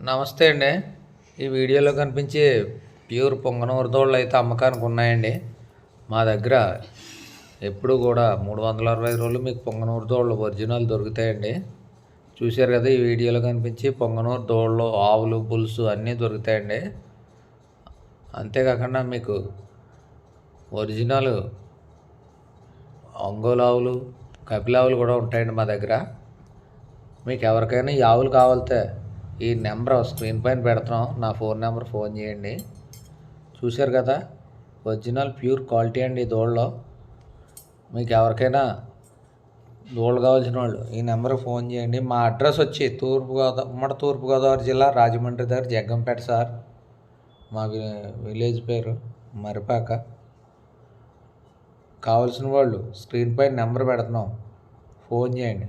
నమస్తే అండి. ఈ వీడియోలో కనిపించే ప్యూర్ పొంగనూరుదోళ్ళు అయితే అమ్మకానికి ఉన్నాయండి. మా దగ్గర ఎప్పుడు కూడా మూడు వందల అరవై రోజులు మీకు పొంగనూరుదోళ్ళు ఒరిజినల్ దొరుకుతాయండి. చూశారు కదా ఈ వీడియోలో కనిపించి పొంగనూరు దోళ్ళు ఆవులు పులుసు అన్నీ దొరుకుతాయండి. అంతేకాకుండా మీకు ఒరిజినల్ ఒంగోలు ఆవులు కపిలావులు కూడా ఉంటాయండి మా దగ్గర. మీకు ఎవరికైనా ఈ ఆవులు కావాలితే ఈ నెంబర్ స్క్రీన్ పైన పెడుతున్నాం. నా ఫోన్ నెంబర్ ఫోన్ చేయండి. చూశారు కదా? ఒరిజినల్ ప్యూర్ క్వాలిటీ అండి ఈ దోళ్ళలో. మీకు ఎవరికైనా దోళ్ళు కావాల్సిన వాళ్ళు ఈ నెంబర్కి ఫోన్ చేయండి. మా అడ్రస్ వచ్చి తూర్పుగోదావరి ఉమ్మడి తూర్పుగోదావరి జిల్లా రాజమండ్రి దగ్గర జగ్గంపేట సార్. మా విలేజ్ పేరు మరిపాక. కావాల్సిన వాళ్ళు స్క్రీన్ పైన నెంబర్ పెడుతున్నాం. ఫోన్ చేయండి.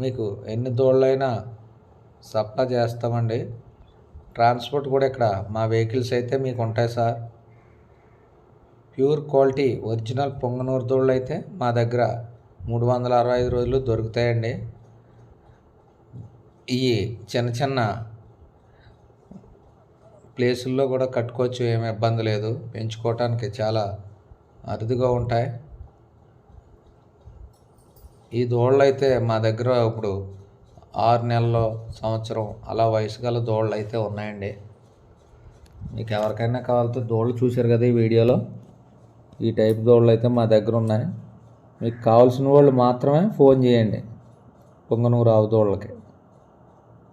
మీకు ఎన్ని దోళ్ళైనా సప్లై చేస్తామండి. ట్రాన్స్పోర్ట్ కూడా ఇక్కడ మా వెహికల్స్ అయితే మీకు ఉంటాయి sir. Pure quality original Punganur దోళ్ళు అయితే మా దగ్గర మూడు వందల అరవై ఐదు రోజులు దొరుకుతాయండి. ఈ చిన్న చిన్న ప్లేసుల్లో కూడా కట్టుకోవచ్చు ఏమి ఇబ్బంది లేదు. పెంచుకోవటానికి చాలా అరుదుగా ఉంటాయి. ఈ దోళ్ళు అయితే మా దగ్గర ఇప్పుడు ఆరు నెలలు సంవత్సరం అలా వయసు గల దోళ్ళు అయితే ఉన్నాయండి. మీకు ఎవరికైనా కావాలంటే దోళ్ళు చూశారు కదా ఈ వీడియోలో? ఈ టైప్ దోళ్ళు అయితే మా దగ్గర ఉన్నాయి. మీకు కావాల్సిన వాళ్ళు మాత్రమే ఫోన్ చేయండి. పొంగనూరు ఆవు దోళ్ళకి.